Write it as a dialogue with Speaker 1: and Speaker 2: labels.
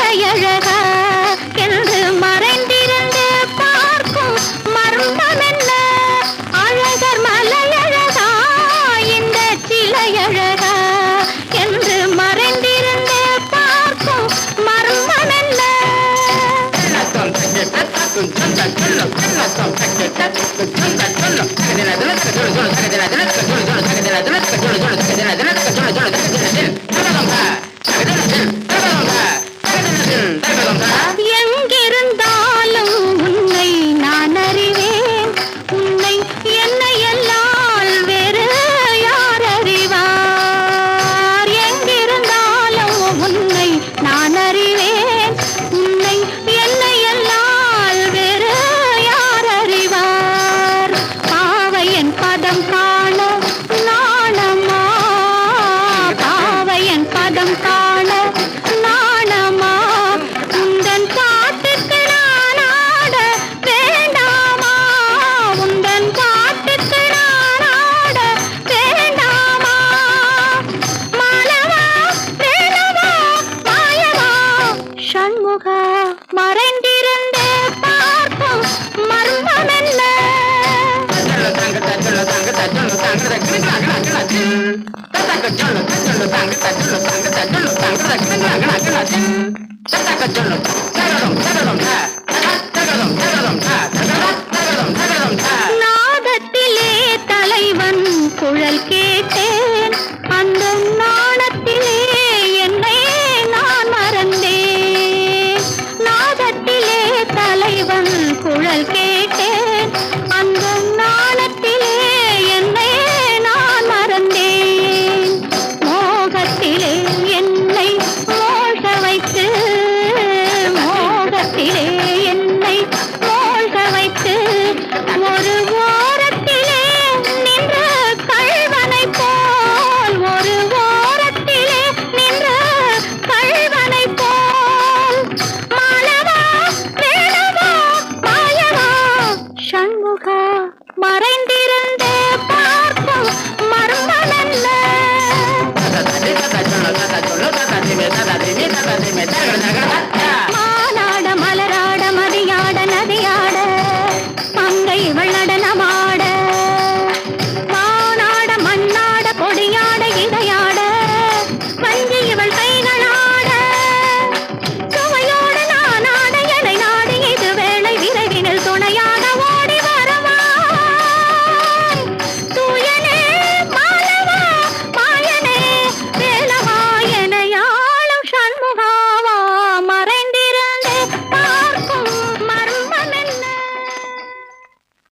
Speaker 1: இளையழகா என்று மறைந்திருந்து பார்க்கும் மர்மம் என்ன அழகர் மலையழகா இந்த சிலையழகா என்று மறைந்திருந்து பார்க்கும் மர்மம் என்ன
Speaker 2: சொல்ல சொல்ல சொல்ல சொல்ல சொல்ல சொல்ல
Speaker 1: மறைந்திருந்து பார்க்கும் மர்மம் என்ன
Speaker 2: தங்கத்தள்ளு தங்கத்தள்ளு தங்கத்தள்ளு தங்கத்தள்ளு தங்கத்தள்ளு தங்கத்தள்ளு தங்கத்தள்ளு
Speaker 1: இறைவன் குழல் கேட்டேன். அங்கும்